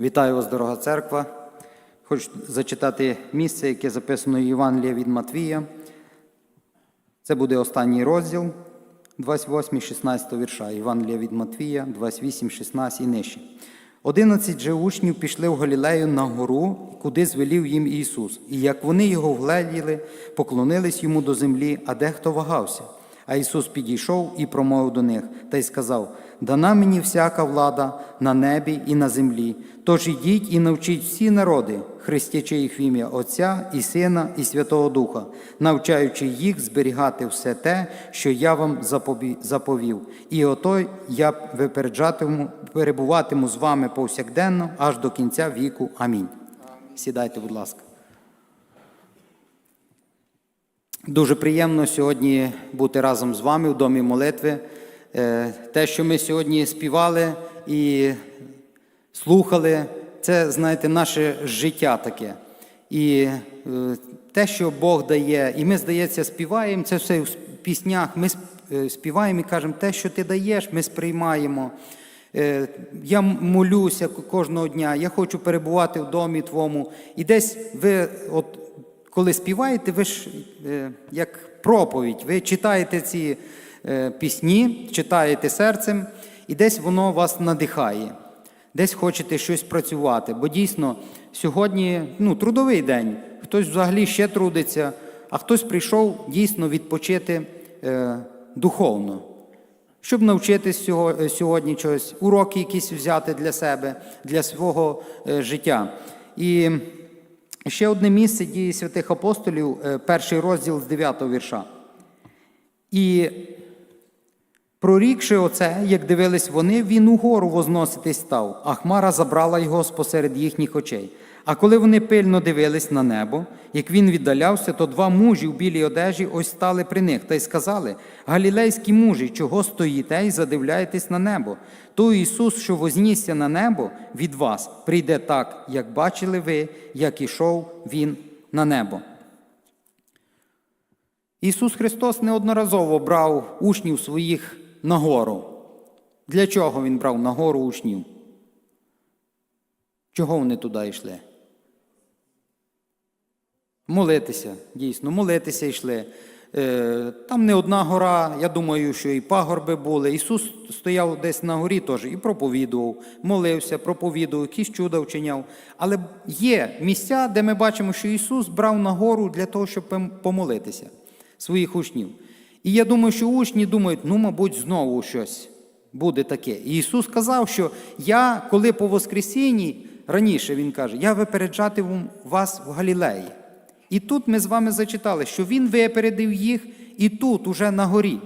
Вітаю вас, дорога церква. Хочу зачитати місце, яке записано в Євангелія від Матвія. Це буде останній розділ, 28, 16 вірша. Євангелія від Матвія, 28, 16 і нижче. Одинадцять же учнів пішли в Галілею на гору, куди звелів їм Ісус. І як вони його вгледіли, поклонились йому до землі, а дехто вагався. А Ісус підійшов і промовив до них та й сказав: Дана мені всяка влада на небі і на землі. Тож ідіть і навчіть всі народи, хрестячи їх в ім'я Отця і Сина, і Святого Духа, навчаючи їх зберігати все те, що я вам заповів. І ото я випереджатиму, перебуватиму з вами повсякденно аж до кінця віку. Амінь. Сідайте, будь ласка. Дуже приємно сьогодні бути разом з вами в домі молитви. Е, Те, що ми сьогодні співали і слухали, це, знаєте, наше життя таке. І е, те, що Бог дає, і ми, здається, співаємо, це все в піснях. Ми е, співаємо і кажемо, те, що ти даєш, ми сприймаємо. Я молюся кожного дня, я хочу перебувати в домі твому. І десь ви, от коли співаєте, ви ж як проповідь, ви читаєте ці пісні, читаєте серцем, і десь воно вас надихає, десь хочете щось працювати. Бо дійсно сьогодні ну, трудовий день, хтось взагалі ще трудиться, а хтось прийшов дійсно відпочити е, духовно. Щоб навчитись е, сьогодні чогось, уроки якісь взяти для себе, для свого е, життя. І ще одне місце дії святих апостолів, е, перший розділ з 9 вірша. І прорікши оце, як дивились вони, він угору возноситись став, а хмара забрала його спосеред їхніх очей. А коли вони пильно дивились на небо, як він віддалявся, то два мужі в білій одежі ось стали при них та й сказали: Галілейські мужі, чого стоїте і задивляєтесь на небо? Той Ісус, що вознісся на небо від вас, прийде так, як бачили ви, як ішов Він на небо. Ісус Христос неодноразово брав учнів своїх на гору. Для чого Він брав на гору учнів? Чого вони туди йшли? Молитися, дійсно, молитися йшли. Е, Там не одна гора, я думаю, що і пагорби були. Ісус стояв десь на горі теж і проповідував, молився, проповідував, якісь чуда вчиняв. Але є місця, де ми бачимо, що Ісус брав на гору для того, щоб помолитися своїх учнів. І я думаю, що учні думають, ну, мабуть, знову щось буде таке. І Ісус сказав, що я, коли по Воскресінні, раніше Він каже, я випереджатиму вас в Галілеї. І тут ми з вами зачитали, що Він випередив їх і тут, уже на горі.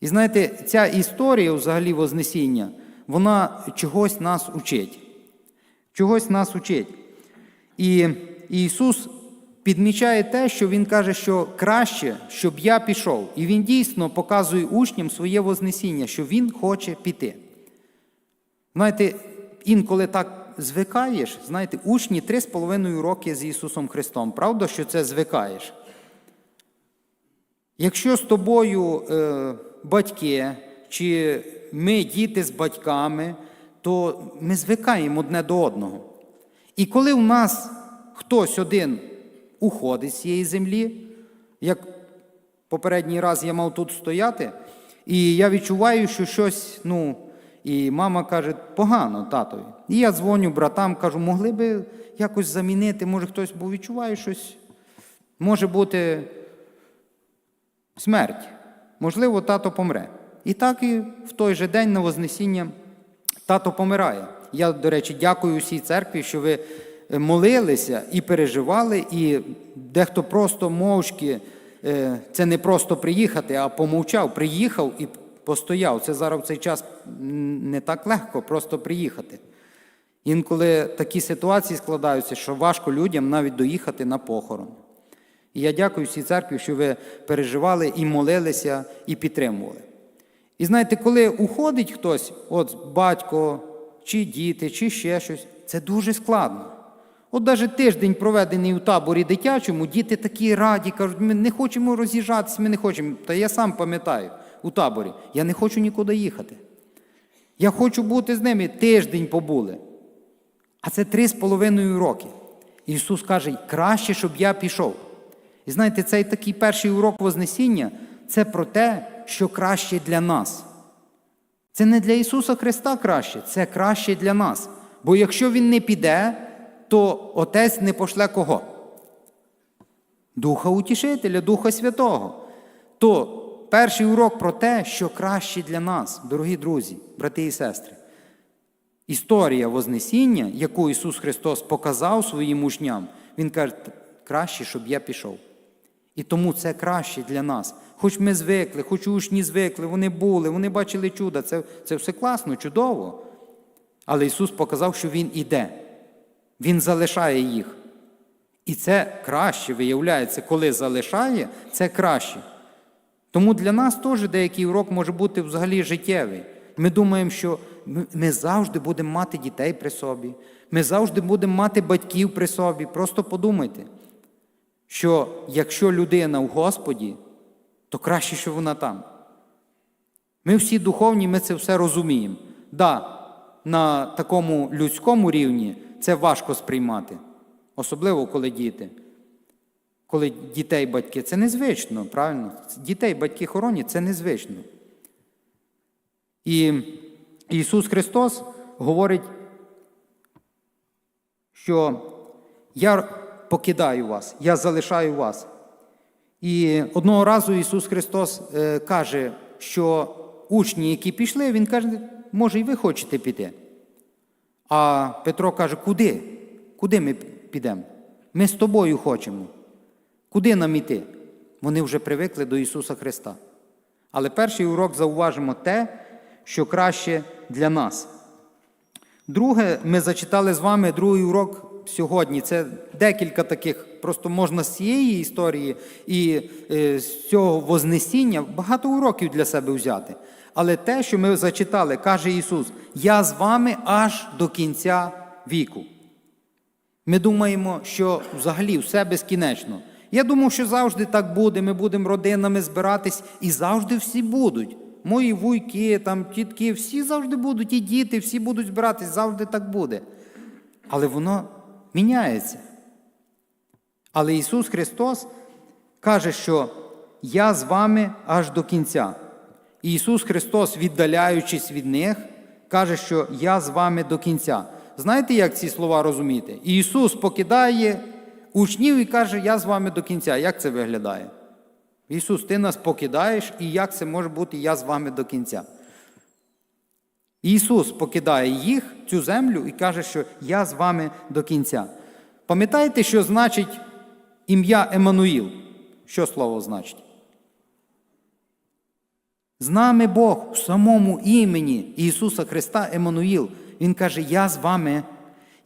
І знаєте, ця історія взагалі Вознесіння, вона чогось нас учить. Чогось нас учить. І Ісус підмічає те, що Він каже, що краще, щоб я пішов. І Він дійсно показує учням своє Вознесіння, що Він хоче піти. Знаєте, інколи так звикаєш, знаєте, учні три з половиною роки з Ісусом Христом. Правда, що це звикаєш? Якщо з тобою е, батьки, чи ми діти з батьками, то ми звикаємо одне до одного. І коли в нас хтось один уходить з цієї землі, як попередній раз я мав тут стояти, і я відчуваю, що щось, ну, і мама каже, погано татові. І я дзвоню братам, кажу, могли би якось замінити, може хтось, бо відчуваю щось, може бути смерть. Можливо, тато помре. І так і в той же день на Вознесіння тато помирає. Я, до речі, дякую всій церкві, що ви молилися і переживали, і дехто просто мовчки, е, це не просто приїхати, а помовчав, приїхав і постояв. Це зараз в цей час не так легко просто приїхати. Інколи такі ситуації складаються, що важко людям навіть доїхати на похорон. І я дякую всій церкві, що ви переживали і молилися, і підтримували. І знаєте, коли уходить хтось, от батько, чи діти, чи ще щось, це дуже складно. От навіть тиждень проведений у таборі дитячому, діти такі раді, кажуть, ми не хочемо роз'їжджатися, ми не хочемо. Та я сам пам'ятаю у таборі, я не хочу нікуди їхати. Я хочу бути з ними, тиждень побули. А це три з половиною роки. Ісус каже, краще, щоб я пішов. І знаєте, цей такий перший урок Вознесіння це про те, що краще для нас. Це не для Ісуса Христа краще, це краще для нас. Бо якщо Він не піде, то Отець не пошле кого? Духа Утішителя, Духа Святого. То перший урок про те, що краще для нас, дорогі друзі, брати і сестри. Історія Вознесіння, яку Ісус Христос показав своїм учням, Він каже, краще, щоб я пішов. І тому це краще для нас. Хоч ми звикли, хоч учні звикли, вони були, вони бачили чуда. Це, це все класно, чудово. Але Ісус показав, що Він іде, Він залишає їх. І це краще виявляється, коли залишає, це краще. Тому для нас теж деякий урок може бути взагалі життєвий. Ми думаємо, що ми- завжди будемо мати дітей при собі, ми завжди будемо мати батьків при собі. Просто подумайте, що якщо людина в Господі, то краще, що вона там. Ми всі духовні, ми це все розуміємо. Да, на такому людському рівні це важко сприймати, особливо коли діти. Коли дітей батьки, це незвично, правильно? Дітей батьки хоронять, це незвично. І Ісус Христос говорить, що я покидаю вас, я залишаю вас. І одного разу Ісус Христос е, каже, що учні, які пішли, Він каже, може, і ви хочете піти. А Петро каже, куди? Куди ми підемо? Ми з тобою хочемо. Куди нам іти? Вони вже привикли до Ісуса Христа. Але перший урок зауважимо те, що краще для нас. Друге, ми зачитали з вами другий урок сьогодні. Це декілька таких, просто можна з цієї історії і е, з цього Вознесіння багато уроків для себе взяти. Але те, що ми зачитали, каже Ісус: Я з вами аж до кінця віку. Ми думаємо, що взагалі все безкінечно. Я думав, що завжди так буде. Ми будемо родинами збиратись, і завжди всі будуть. Мої вуйки, там, тітки, всі завжди будуть, і діти, всі будуть збиратись, завжди так буде. Але воно міняється. Але Ісус Христос каже, що я з вами аж до кінця. І Ісус Христос, віддаляючись від них, каже, що я з вами до кінця. Знаєте, як ці слова розуміти? Ісус покидає учнів і каже, я з вами до кінця. Як це виглядає? Ісус, ти нас покидаєш, і як це може бути я з вами до кінця? Ісус покидає їх, цю землю, і каже, що я з вами до кінця. Пам'ятаєте, що значить ім'я Еммануїл? Що слово значить? З нами Бог в самому імені Ісуса Христа Еммануїл. Він каже: Я з вами,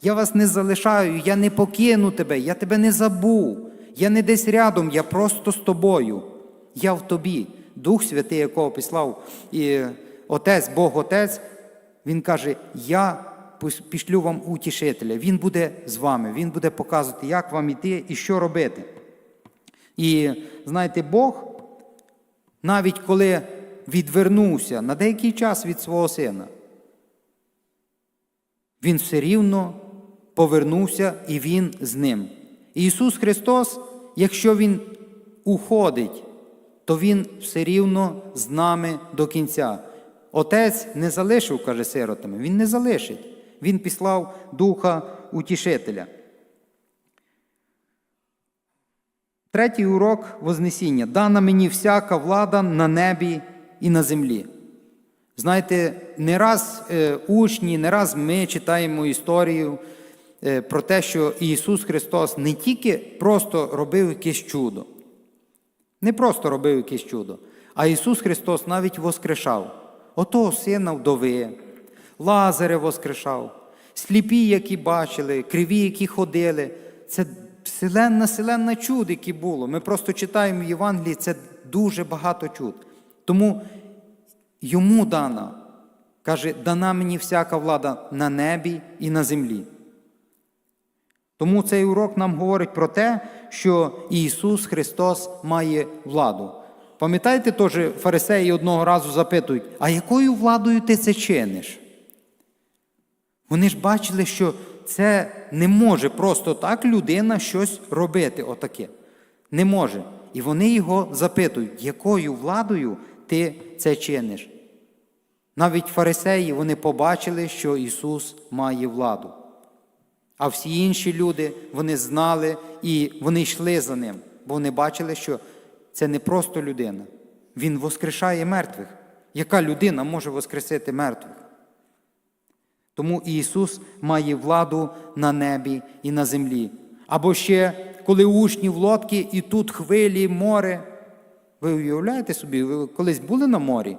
я вас не залишаю, я не покину тебе, я тебе не забув, я не десь рядом, я просто з тобою. Я в тобі. Дух Святий, якого післав і Отець, Бог Отець, Він каже: Я пішлю вам утішителя. Він буде з вами, Він буде показувати, як вам іти і що робити. І знаєте, Бог, навіть коли відвернувся на деякий час від свого сина, він все рівно повернувся і Він з ним. І Ісус Христос, якщо Він уходить, то Він все рівно з нами до кінця. Отець не залишив, каже сиротами, Він не залишить. Він післав Духа Утішителя. Третій урок Вознесіння. Дана мені всяка влада на небі і на землі. Знаєте, не раз е, учні, не раз ми читаємо історію е, про те, що Ісус Христос не тільки просто робив якесь чудо, не просто робив якесь чудо, а Ісус Христос навіть воскрешав отого сина вдови, Лазаря воскрешав, сліпі, які бачили, криві, які ходили. Це вселенна, вселенна чуд, які було. Ми просто читаємо в Євангелії, це дуже багато чуд. Тому йому дана, каже, дана мені всяка влада на небі і на землі. Тому цей урок нам говорить про те, що Ісус Христос має владу. Пам'ятаєте, теж фарисеї одного разу запитують, а якою владою ти це чиниш? Вони ж бачили, що це не може просто так людина щось робити, отаке. Не може. І вони його запитують, якою владою ти це чиниш? Навіть фарисеї вони побачили, що Ісус має владу. А всі інші люди вони знали і вони йшли за ним, бо вони бачили, що це не просто людина. Він воскрешає мертвих. Яка людина може воскресити мертвих? Тому Ісус має владу на небі і на землі. Або ще, коли учні в лодці, і тут хвилі, море. Ви уявляєте собі, ви колись були на морі?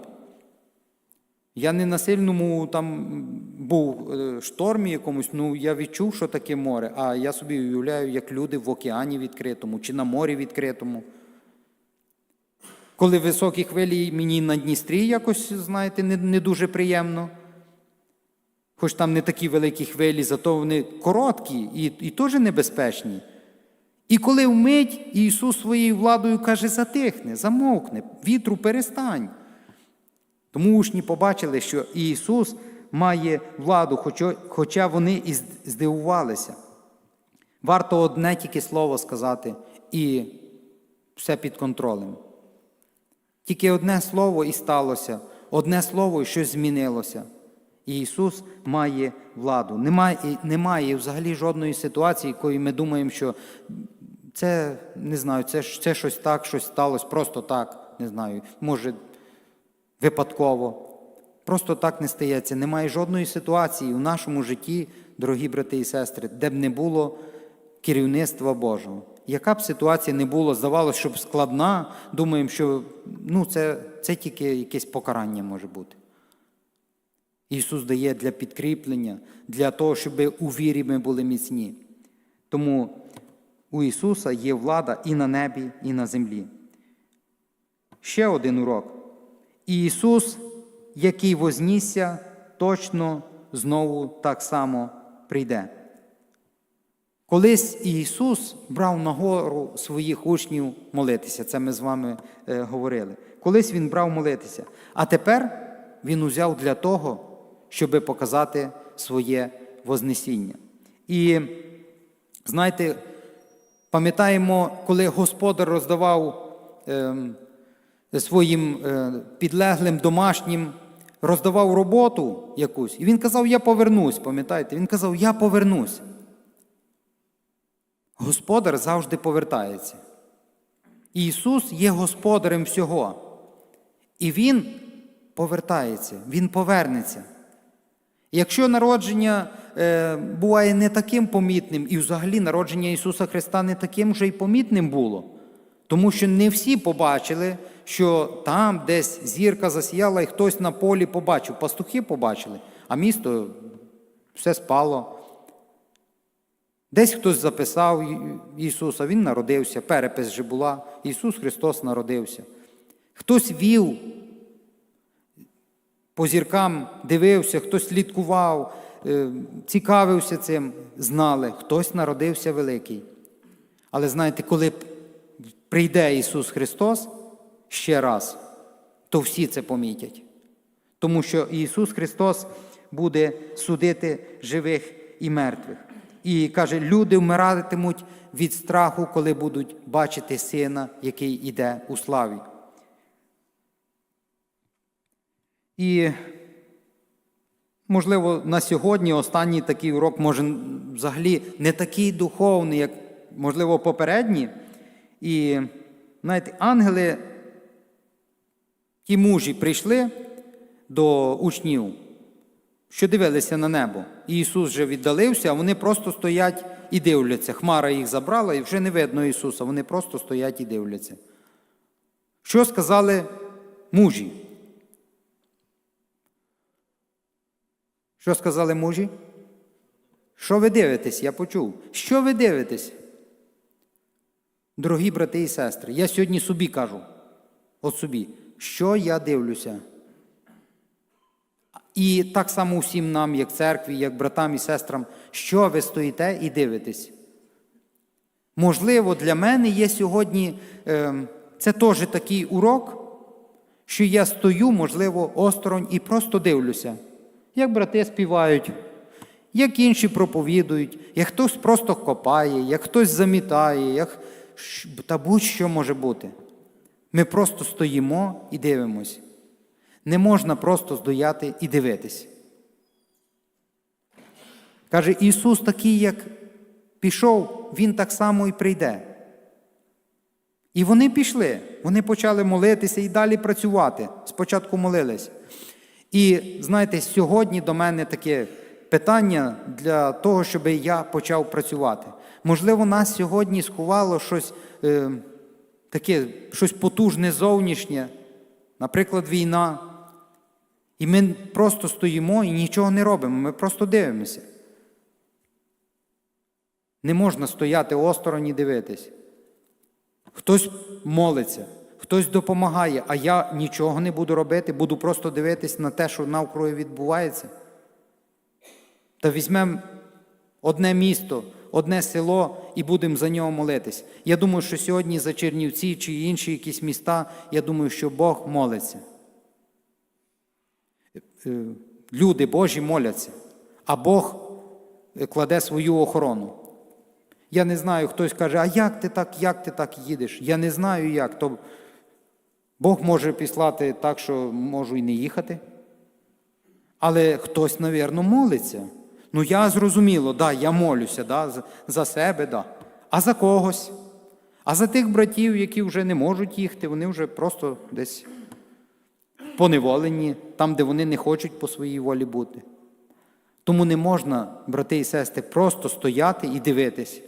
Я не на сильному там був е, штормі якомусь, ну я відчув, що таке море, а я собі уявляю, як люди в океані відкритому чи на морі відкритому. Коли високі хвилі мені на Дністрі якось, знаєте, не, не дуже приємно. Хоч там не такі великі хвилі, зато вони короткі і, і теж небезпечні. І коли вмить Ісус своєю владою каже, затихне, замовкне, вітру перестань. Тому учні побачили, що Ісус має владу, хоча, хоча вони і здивувалися. Варто одне тільки слово сказати, і все під контролем. Тільки одне слово і сталося, одне слово і щось змінилося. І Ісус має владу. Немає, немає взагалі жодної ситуації, якої ми думаємо, що це не знаю, це, це щось так, щось сталося, просто так, не знаю, може випадково. Просто так не стається. Немає жодної ситуації у нашому житті, дорогі брати і сестри, де б не було керівництва Божого. Яка б ситуація не була, здавалося, щоб складна, думаємо, що ну, це, це тільки якесь покарання може бути. Ісус дає для підкріплення, для того, щоб у вірі ми були міцні. Тому у Ісуса є влада і на небі, і на землі. Ще один урок. І Ісус, який вознісся, точно знову так само прийде. Колись Ісус брав на гору своїх учнів молитися, це ми з вами е, говорили. Колись Він брав молитися, а тепер Він узяв для того, щоб показати своє Вознесіння. І знаєте, пам'ятаємо, коли Господар роздавав е, своїм е, підлеглим домашнім, роздавав роботу якусь, і він казав, я повернусь, пам'ятаєте? Він казав, я повернусь. Господар завжди повертається. Ісус є господарем всього. І Він повертається, Він повернеться. Якщо народження е, буває не таким помітним, і взагалі народження Ісуса Христа не таким вже й помітним було, тому що не всі побачили, що там десь зірка засіяла і хтось на полі побачив. Пастухи побачили, а місто все спало. Десь хтось записав Ісуса, Він народився, перепис же була, Ісус Христос народився. Хтось вів, по зіркам дивився, хтось слідкував, е, цікавився цим, знали, хтось народився великий. Але знаєте, коли прийде Ісус Христос ще раз, то всі це помітять. Тому що Ісус Христос буде судити живих і мертвих. І каже, люди вмиратимуть від страху, коли будуть бачити сина, який іде у славі. І, можливо, на сьогодні останній такий урок може взагалі не такий духовний, як, можливо, попередні. І, знаєте, ангели, ті мужі прийшли до учнів що дивилися на небо. І Ісус вже віддалився, а вони просто стоять і дивляться. Хмара їх забрала, і вже не видно Ісуса. Вони просто стоять і дивляться. Що сказали мужі? Що сказали мужі? Що ви дивитесь? Я почув. Що ви дивитесь? Дорогі брати і сестри, я сьогодні собі кажу, от собі, що я дивлюся? І так само усім нам, як церкві, як братам і сестрам, що ви стоїте і дивитесь. Можливо, для мене є сьогодні е, це теж такий урок, що я стою, можливо, осторонь і просто дивлюся, як брати співають, Як інші проповідують, як хтось просто копає, як хтось замітає, як... та будь-що може бути. Ми просто стоїмо і дивимось. Не можна просто стояти і дивитись. Каже, Ісус такий, як пішов, Він так само і прийде. І вони пішли, вони почали молитися і далі працювати. Спочатку молились. І знаєте, сьогодні до мене таке питання для того, щоб я почав працювати. Можливо, нас сьогодні сховало щось е, таке, щось потужне зовнішнє, наприклад, війна. І ми просто стоїмо і нічого не робимо, ми просто дивимося. Не можна стояти осторонь і дивитись. Хтось молиться, хтось допомагає, а я нічого не буду робити, буду просто дивитись на те, що навкруги відбувається. Та візьмемо одне місто, одне село і будемо за нього молитись. Я думаю, що сьогодні за Чернівці чи інші якісь міста, я думаю, що Бог молиться. Е, Люди Божі моляться, а Бог е, кладе свою охорону. Я не знаю, хтось каже, а як ти так, як ти так їдеш? Я не знаю як. То Бог може післати так, що можу і не їхати. Але хтось, навірно, молиться. Ну, я зрозуміло, да, я молюся да, за- себе, да. а за когось. А за тих братів, які вже не можуть їхати, вони вже просто десь поневолені, там, де вони не хочуть по своїй волі бути. Тому не можна, брати і сестри, просто стояти і дивитись.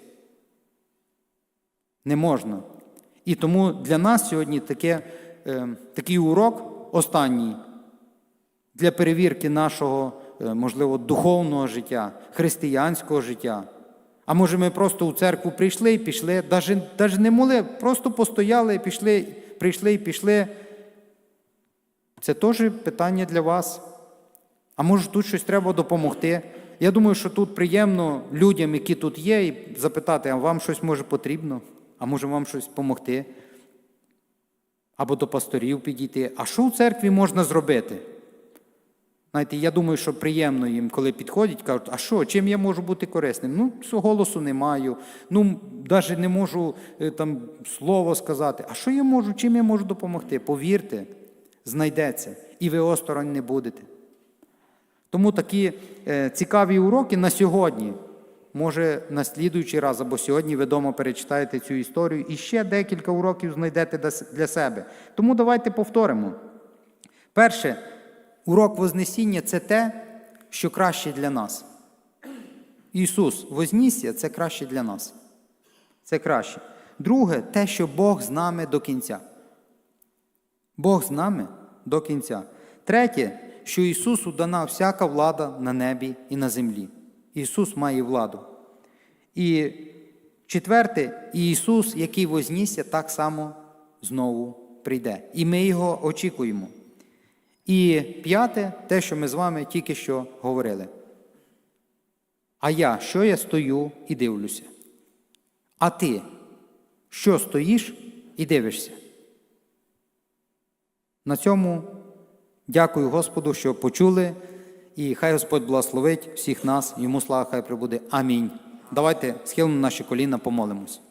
Не можна. І тому для нас сьогодні таке, е, такий урок останній для перевірки нашого, е, можливо, духовного життя, християнського життя. А може, ми просто у церкву прийшли і пішли, навіть не моли, просто постояли, пішли, прийшли і пішли. Це теж питання для вас. А може тут щось треба допомогти? Я думаю, що тут приємно людям, які тут є, і запитати, а вам щось може потрібно, а може вам щось допомогти? Або до пасторів підійти. А що у церкві можна зробити? Знаєте, я думаю, що приємно їм, коли підходять, кажуть, а що, чим я можу бути корисним? Ну, голосу не маю, ну, навіть не можу е, там слово сказати. А що я можу, чим я можу допомогти? Повірте, знайдеться, і ви осторонь не будете. Тому такі е, цікаві уроки на сьогодні. Може, на слідуючий раз або сьогодні ви вдома перечитаєте цю історію і ще декілька уроків знайдете для себе. Тому давайте повторимо. Перше, урок Вознесіння це те, що краще для нас. Ісус Вознісся це краще для нас. Це краще. Друге, те, що Бог з нами до кінця. Бог з нами до кінця. Третє, що Ісусу дана всяка влада на небі і на землі. Ісус має владу. І четверте, Ісус, який вознісся, так само знову прийде. І ми Його очікуємо. І п'яте, те, що ми з вами тільки що говорили. А я, що я стою і дивлюся? А ти, що стоїш і дивишся? На цьому дякую Господу, що почули, і хай Господь благословить всіх нас, йому слава хай прибуде. Амінь. Давайте схилимо наші коліна, помолимось.